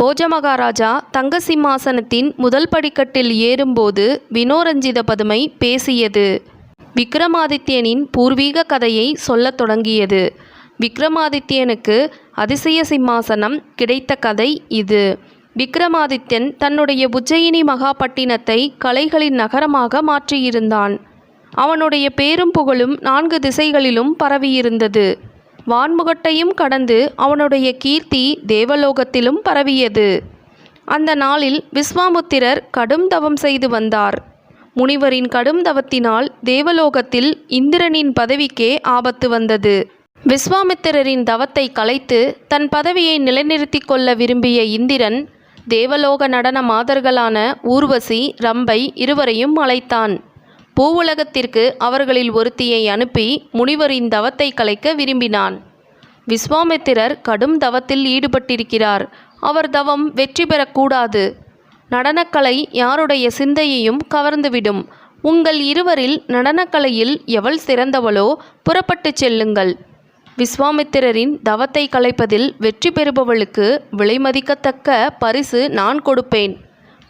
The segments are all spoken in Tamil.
போஜ மகாராஜா தங்க சிம்மாசனத்தின் முதல் படிக்கட்டில் ஏறும்போது வினோரஞ்சித பதுமை பேசியது. விக்ரமாதித்யனின் பூர்வீக கதையை சொல்லத் தொடங்கியது. விக்ரமாதித்யனுக்கு அதிசய சிம்மாசனம் கிடைத்த கதை இது. விக்ரமாதித்யன் தன்னுடைய உஜ்ஜயினி மகாபட்டினத்தை கலைகளின் நகரமாக மாற்றியிருந்தான். அவனுடைய பேரும் புகழும் நான்கு திசைகளிலும் பரவியிருந்தது. வான்முகட்டையும் கடந்து அவனுடைய கீர்த்தி தேவலோகத்திலும் பரவியது. அந்த நாளில் விஸ்வாமுத்திரர் கடும் தவம் செய்து வந்தார். முனிவரின் கடும் தவத்தினால் தேவலோகத்தில் இந்திரனின் பதவிக்கே ஆபத்து வந்தது. விஸ்வாமித்திரரின் தவத்தை கலைத்து தன் பதவியை நிலைநிறுத்தி கொள்ள விரும்பிய இந்திரன் தேவலோக நடன மாதர்களான ஊர்வசி ரம்பை இருவரையும் அழைத்தான். பூவுலகத்திற்கு அவர்களில் ஒருத்தியை அனுப்பி முனிவரின் தவத்தை கலைக்க விரும்பினான். விஸ்வாமித்திரர் கடும் தவத்தில் ஈடுபட்டிருக்கிறார். அவர் தவம் வெற்றி பெறக்கூடாது. நடனக்கலை யாருடைய சிந்தையையும் கவர்ந்துவிடும். உங்கள் இருவரில் நடனக்கலையில் எவள் சிறந்தவளோ புறப்பட்டுச் செல்லுங்கள். விஸ்வாமித்திரரின் தவத்தை கலைப்பதில் வெற்றி பெறுபவளுக்கு விலைமதிக்கத்தக்க பரிசு நான் கொடுப்பேன்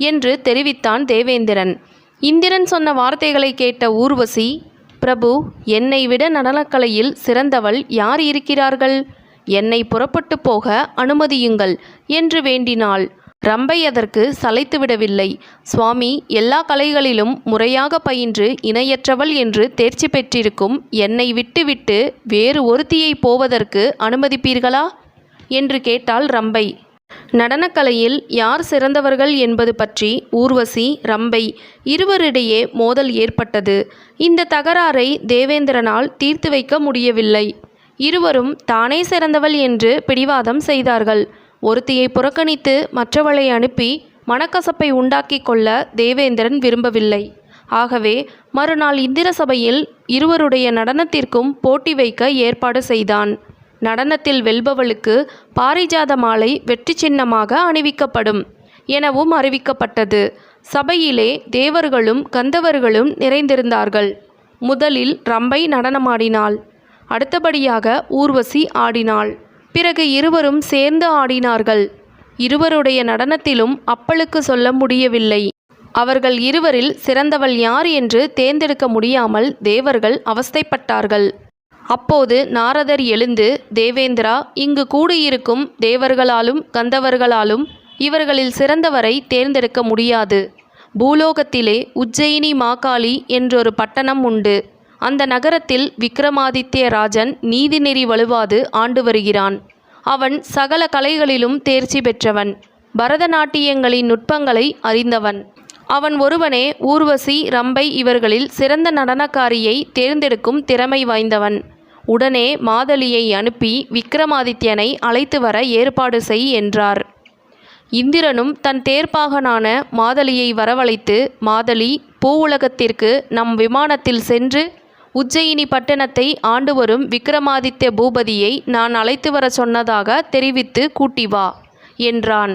என்று தெரிவித்தான் தேவேந்திரன். இந்திரன் சொன்ன வார்த்தைகளை கேட்ட ஊர்வசி பிரபு என்னை விட நடனக்கலையில் சிறந்தவள் யார் இருக்கிறார்கள்? என்னை புறப்பட்டு போக அனுமதியுங்கள் என்று வேண்டினாள். ரம்பை அதற்கு சளைத்துவிடவில்லை சுவாமி எல்லா கலைகளிலும் முறையாக பயின்று இணையற்றவள் என்று தேர்ச்சி பெற்றிருக்கும் என்னை விட்டுவிட்டு வேறு ஒருத்தியை போவதற்கு அனுமதிப்பீர்களா? என்று கேட்டாள் ரம்பை. நடனக்கலையில் யார் சிறந்தவர்கள் என்பது பற்றி ஊர்வசி ரம்பை இருவரிடையே மோதல் ஏற்பட்டது. இந்த தகராறை தேவேந்திரனால் தீர்த்து வைக்க முடியவில்லை. இருவரும் தானே சிறந்தவள் என்று பிடிவாதம் செய்தார்கள். ஒருத்தியை புறக்கணித்து மற்றவளை அனுப்பி மனக்கசப்பை உண்டாக்கி கொள்ள தேவேந்திரன் விரும்பவில்லை. ஆகவே மறுநாள் இந்திர சபையில் இருவருடைய நடனத்திற்கும் போட்டி வைக்க ஏற்பாடு செய்தான். நடனத்தில் வெல்பவளுக்கு பாரிஜாத மாலை வெற்றி சின்னமாக அணிவிக்கப்படும் எனவும் அறிவிக்கப்பட்டது. சபையிலே தேவர்களும் கந்தவர்களும் நிறைந்திருந்தார்கள். முதலில் ரம்பை நடனமாடினாள். அடுத்தபடியாக ஊர்வசி ஆடினாள். பிறகு இருவரும் சேர்ந்து ஆடினார்கள். இருவருடைய நடனத்திலும் அப்பளுக்கு சொல்ல முடியவில்லை. அவர்கள் இருவரில் சிறந்தவள் யார் என்று தேர்ந்தெடுக்க முடியாமல் தேவர்கள் அவஸ்தைப்பட்டார்கள். அப்போது நாரதர் எழுந்து தேவேந்திரா இங்கு கூடியிருக்கும் தேவர்களாலும் கந்தவர்களாலும் இவர்களில் சிறந்தவரை தேர்ந்தெடுக்க முடியாது. பூலோகத்திலே உஜ்ஜயினி மாகாளி என்றொரு பட்டணம் உண்டு. அந்த நகரத்தில் விக்ரமாதித்ய ராஜன் நீதிநெறி வலுவாது ஆண்டு வருகிறான். அவன் சகல கலைகளிலும் தேர்ச்சி பெற்றவன். பரதநாட்டியங்களின் நுட்பங்களை அறிந்தவன். அவன் ஒருவனே ஊர்வசி ரம்பை இவர்களில் சிறந்த நடனக்காரியை தேர்ந்தெடுக்கும் திறமை வாய்ந்தவன். உடனே மாதலியை அனுப்பி விக்ரமாதித்யனை அழைத்து வர ஏற்பாடு செய் என்றார். இந்திரனும் தன் தேர்ப்பாகனான மாதலியை வரவழைத்து மாதலி பூவுலகத்திற்கு நம் விமானத்தில் சென்று உஜ்ஜயினி பட்டணத்தை ஆண்டு வரும் விக்ரமாதித்ய பூபதியை நான் அழைத்து வர சொன்னதாக தெரிவித்து கூட்டி வா என்றான்.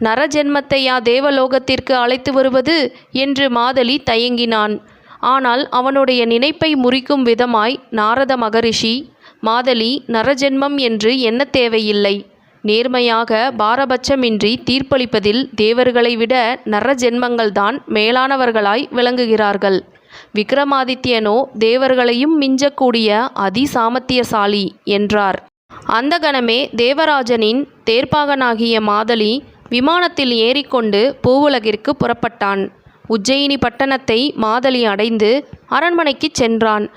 நரஜென்மத்தையா தேவலோகத்திற்கு அழைத்து வருவது? என்று மாதலி தயங்கினான். ஆனால் அவனுடைய நினைப்பை முறிக்கும் விதமாய் நாரத மகரிஷி மாதலி நரஜென்மம் என்று என்ன தேவையில்லை. நேர்மையாக பாரபட்சமின்றி தீர்ப்பளிப்பதில் தேவர்களை விட நரஜென்மங்கள்தான் மேலானவர்களாய் விளங்குகிறார்கள். விக்ரமாதித்யனோ தேவர்களையும் மிஞ்சக்கூடிய அதிசாமத்தியசாலி என்றார். அந்த கணமே தேவராஜனின் தேர்ப்பாகனாகிய மாதலி விமானத்தில் ஏறிக்கொண்டு பூவுலகிற்கு புறப்பட்டான். உஜ்ஜயினி பட்டணத்தை மாதளி அடைந்து அரண்மனைக்குச் சென்றான்.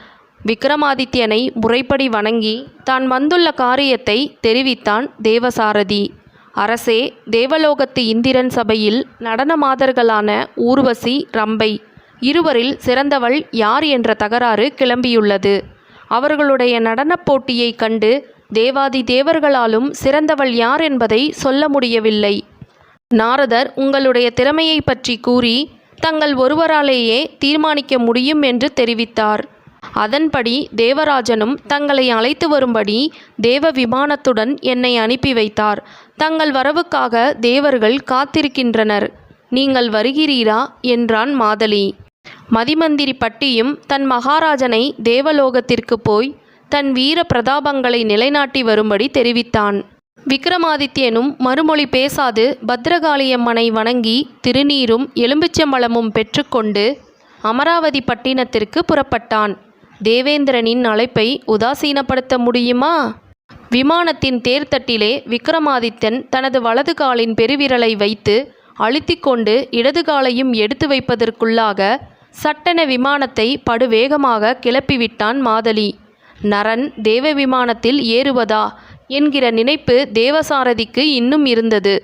விக்ரமாதித்யனை முறைப்படி வணங்கி தான் வந்துள்ள காரியத்தை தெரிவித்தான் தேவசாரதி. அரசே தேவலோகத்து இந்திரன் சபையில் நடன மாதர்களான ஊர்வசி ரம்பை இருவரில் சிறந்தவள் யார் என்ற தகராறு கிளம்பியுள்ளது. அவர்களுடைய நடனப் போட்டியைக் கண்டு தேவாதி தேவர்களாலும் சிறந்தவள் யார் என்பதை சொல்ல முடியவில்லை. நாரதர் உங்களுடைய திறமையை பற்றி கூறி தங்கள் ஒருவராலேயே தீர்மானிக்க முடியும் என்று தெரிவித்தார். அதன்படி தேவராஜனும் தங்களை அழைத்து வரும்படி தேவ விமானத்துடன் என்னை அனுப்பி வைத்தார். தங்கள் வரவுக்காக தேவர்கள் காத்திருக்கின்றனர். நீங்கள் வருகிறீரா? என்றான் மாதலி. மதிமந்திரி பட்டியும் தன் மகாராஜனை தேவலோகத்திற்கு போய் தன் வீர பிரதாபங்களை நிலைநாட்டி வரும்படி தெரிவித்தான். விக்ரமாதித்யனும் மறுமொழி பேசாது பத்ரகாளியம்மனை வணங்கி திருநீரும் எலும்பிச்சம்பழமும் பெற்றுக்கொண்டு அமராவதி பட்டினத்திற்கு புறப்பட்டான். தேவேந்திரனின் அழைப்பை உதாசீனப்படுத்த முடியுமா? விமானத்தின் தேர்தட்டிலே விக்ரமாதித்தன் தனது வலது காலின் பெருவிரலை வைத்து அழுத்திக்கொண்டு இடது காலையும் எடுத்து வைப்பதற்குள்ளாக சட்டென விமானத்தை படுவேகமாக கிளப்பிவிட்டான் மாதலி. நரன் தேவ விமானத்தில் ஏறுவதா? என்கிற நினைப்பு தேவசாரதிக்கு இன்னும் இருந்தது.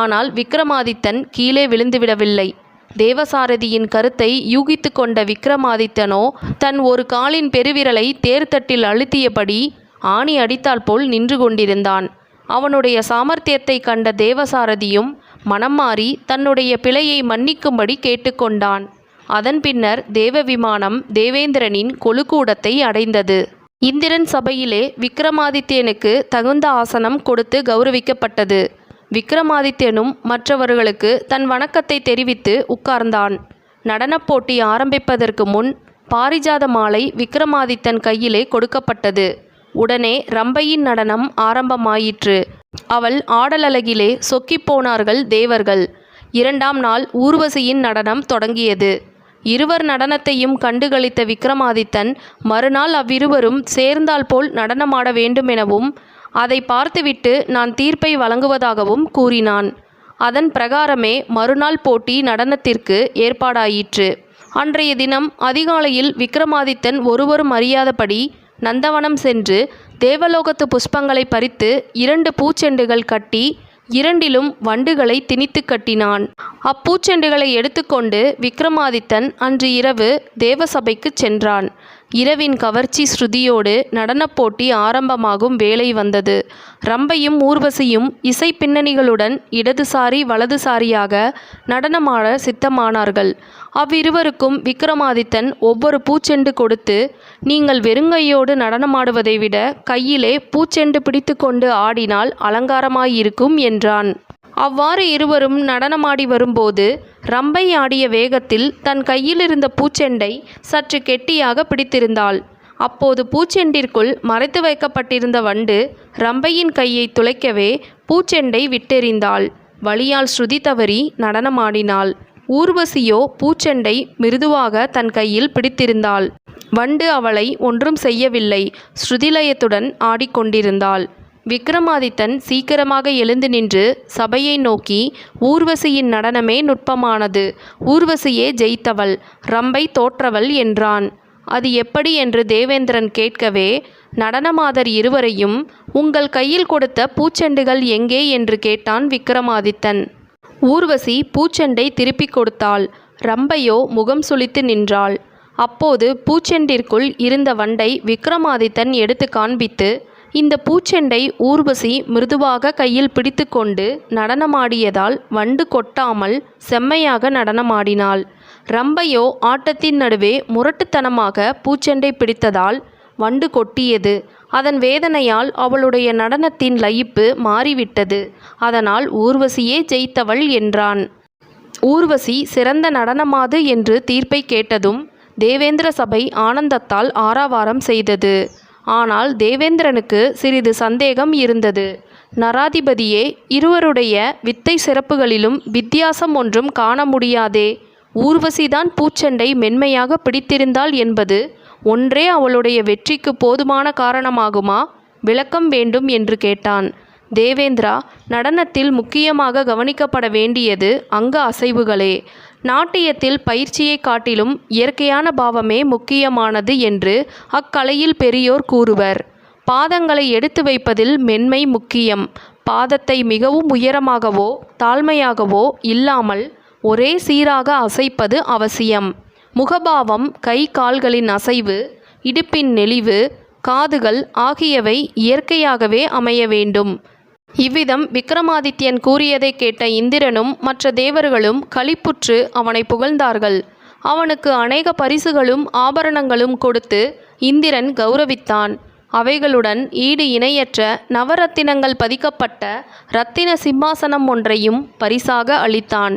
ஆனால் விக்ரமாதித்தன் கீழே விழுந்துவிடவில்லை. தேவசாரதியின் கருத்தை யூகித்து கொண்ட விக்ரமாதித்தனோ தன் ஒரு காலின் பெருவிரலை தேர்தட்டில் அழுத்தியபடி ஆணி அடித்தால் போல் நின்று கொண்டிருந்தான். அவனுடைய சாமர்த்தியத்தை கண்ட தேவசாரதியும் மனம் மாறி தன்னுடைய பிழையை மன்னிக்கும்படி கேட்டுக்கொண்டான் அதன் பின்னர் தேவ விமானம் தேவேந்திரனின் கொழுக்கூடத்தை அடைந்தது. இந்திரன் சபையிலே விக்ரமாதித்யனுக்கு தகுந்த ஆசனம் கொடுத்து கௌரவிக்கப்பட்டது. விக்ரமாதித்யனும் மற்றவர்களுக்கு தன் வணக்கத்தை தெரிவித்து உட்கார்ந்தான். நடனப் போட்டி ஆரம்பிப்பதற்கு முன் பாரிஜாத மாலை விக்ரமாதித்தன் கையிலே கொடுக்கப்பட்டது. உடனே ரம்பையின் நடனம் ஆரம்பமாயிற்று. அவள் ஆடலழகிலே சொக்கிப் போனார்கள் தேவர்கள். இரண்டாம் நாள் ஊர்வசியின் நடனம் தொடங்கியது. இருவர் நடனத்தையும் கண்டுகளித்த விக்ரமாதித்தன் மறுநாள் அவ்விருவரும் சேர்ந்தால் போல் நடனமாட வேண்டுமெனவும் அதை பார்த்துவிட்டு நான் தீர்ப்பை வழங்குவதாகவும் கூறினான். அதன் பிரகாரமே மறுநாள் போட்டி நடனத்திற்கு ஏற்பாடாயிற்று. அன்றைய தினம் அதிகாலையில் விக்ரமாதித்தன் ஒருவரும் அறியாதபடி நந்தவனம் சென்று தேவலோகத்து புஷ்பங்களை பறித்து இரண்டு பூச்செண்டுகள் கட்டி இரண்டிலும் வண்டுகளை திணித்து கட்டினான். அப்பூச்செண்டுகளை எடுத்துக்கொண்டு விக்ரமாதித்தன் அன்று இரவு தேவசபைக்குச் சென்றான். இரவின் கவர்ச்சி ஸ்ருதியோடு நடனப் போட்டி ஆரம்பமாகும் வேலை வந்தது. ரம்பையும் ஊர்வசியும் இசை பின்னணிகளுடன் இடதுசாரி வலதுசாரியாக நடனமாட சித்தமானார்கள். அவ்விருவருக்கும் விக்ரமாதித்தன் ஒவ்வொரு பூச்செண்டு கொடுத்து நீங்கள் வெறுங்கையோடு நடனமாடுவதை விட கையிலே பூச்செண்டு பிடித்துக்கொண்டு ஆடினால் அலங்காரமாயிருக்கும் என்றான். அவ்வாறு இருவரும் நடனமாடி வரும்போது ரம்பை ஆடிய வேகத்தில் தன் கையிலிருந்த பூச்செண்டை சற்று கெட்டியாக பிடித்திருந்தாள். அப்போது பூச்செண்டிற்குள் மறைத்து வைக்கப்பட்டிருந்த வண்டு ரம்பையின் கையை துளைக்கவே பூச்செண்டை விட்டெறிந்தாள். வழியால் ஸ்ருதி தவறி நடனமாடினாள். ஊர்வசியோ பூச்செண்டை மிருதுவாக தன் கையில் பிடித்திருந்தாள். வண்டு அவளை ஒன்றும் செய்யவில்லை. ஸ்ருதிலயத்துடன் ஆடிக்கொண்டிருந்தாள். விக்ரமாதித்தன் சீக்கிரமாக எழுந்து நின்று சபையை நோக்கி ஊர்வசியின் நடனமே நுட்பமானது. ஊர்வசியே ஜெயித்தவள். ரம்பை தோற்றவள் என்றான். அது எப்படி என்று தேவேந்திரன் கேட்கவே நடனமாதர் இருவரையும் உங்கள் கையில் கொடுத்த பூச்செண்டுகள் எங்கே என்று கேட்டான் விக்ரமாதித்தன். ஊர்வசி பூச்செண்டை திருப்பிக் கொடுத்தாள். ரம்பையோ முகம் சுளித்து நின்றாள். அப்போது பூச்செண்டிற்குள் இருந்த வண்டை விக்ரமாதித்தன் எடுத்து காண்பித்து இந்த பூச்செண்டை ஊர்வசி மிருதுவாக கையில் பிடித்துக்கொண்டு நடனமாடியதால் வண்டு கொட்டாமல் செம்மையாக நடனமாடினாள். ரம்பையோ ஆட்டத்தின் நடுவே முரட்டுத்தனமாக பூச்செண்டை பிடித்ததால் வண்டு கொட்டியது. அதன் வேதனையால் அவளுடைய நடனத்தின் லயிப்பு மாறிவிட்டது. அதனால் ஊர்வசியே ஜெயித்தவள் என்றான். ஊர்வசி சிறந்த நடனமாது என்று தீர்ப்பை கேட்டதும் தேவேந்திர சபை ஆனந்தத்தால் ஆரவாரம் செய்தது. ஆனால் தேவேந்திரனுக்கு சிறிது சந்தேகம் இருந்தது. நராதிபதியே இருவருடைய வித்தை சிறப்புகளிலும் வித்தியாசம் ஒன்றும் காண முடியாதே. ஊர்வசிதான் பூச்செண்டை மென்மையாக பிடித்திருந்தாள் என்பது ஒன்றே அவளுடைய வெற்றிக்கு போதுமான காரணமாகுமா? விளக்கம் வேண்டும் என்று கேட்டான். தேவேந்திரா நடனத்தில் முக்கியமாக கவனிக்கப்பட வேண்டியது அங்க அசைவுகளே. நாட்டியத்தில் பயிற்சியை காட்டிலும் இயற்கையான பாவமே முக்கியமானது என்று அக்கலையில் பெரியோர் கூறுவர். பாதங்களை எடுத்து வைப்பதில் மென்மை முக்கியம். பாதத்தை மிகவும் உயரமாகவோ தாழ்மையாகவோ இல்லாமல் ஒரே சீராக அசைப்பது அவசியம். முகபாவம் கை கால்களின் அசைவு இடுப்பின் நெளிவு காதுகள் ஆகியவை இயற்கையாகவே அமைய வேண்டும். இவ்விதம் விக்ரமாதித்யன் கூறியதை கேட்ட இந்திரனும் மற்ற தேவர்களும் களிப்புற்று அவனை புகழ்ந்தார்கள். அவனுக்கு அநேக பரிசுகளும் ஆபரணங்களும் கொடுத்து இந்திரன் கௌரவித்தான். அவைகளுடன் ஈடு இணையற்ற நவரத்தினங்கள் பதிக்கப்பட்ட இரத்தின சிம்மாசனம் ஒன்றையும் பரிசாக அளித்தான்.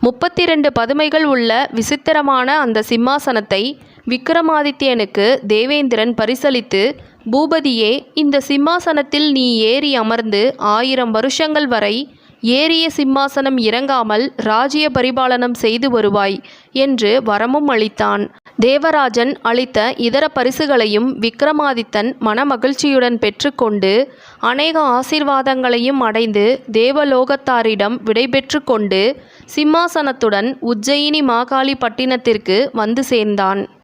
முப்பத்தி ரெண்டு பதுமைகள் உள்ள விசித்திரமான அந்த சிம்மாசனத்தை விக்ரமாதித்யனுக்கு தேவேந்திரன் பரிசளித்து பூபதியே இந்த சிம்மாசனத்தில் நீ ஏறி அமர்ந்து ஆயிரம் வருஷங்கள் வரை ஏறிய சிம்மாசனம் இறங்காமல் ராஜ்ய பரிபாலனம் செய்து வருவாய் என்று வரமும் அளித்தான். தேவராஜன் அளித்த இதர பரிசுகளையும் விக்ரமாதித்தன் மனமகிழ்ச்சியுடன் பெற்றுக்கொண்டு அநேக ஆசீர்வாதங்களையும் அடைந்து தேவலோகத்தாரிடம் விடைபெற்று கொண்டு சிம்மாசனத்துடன் உஜ்ஜயினி மாகாளி பட்டினத்திற்கு வந்து சேர்ந்தான்.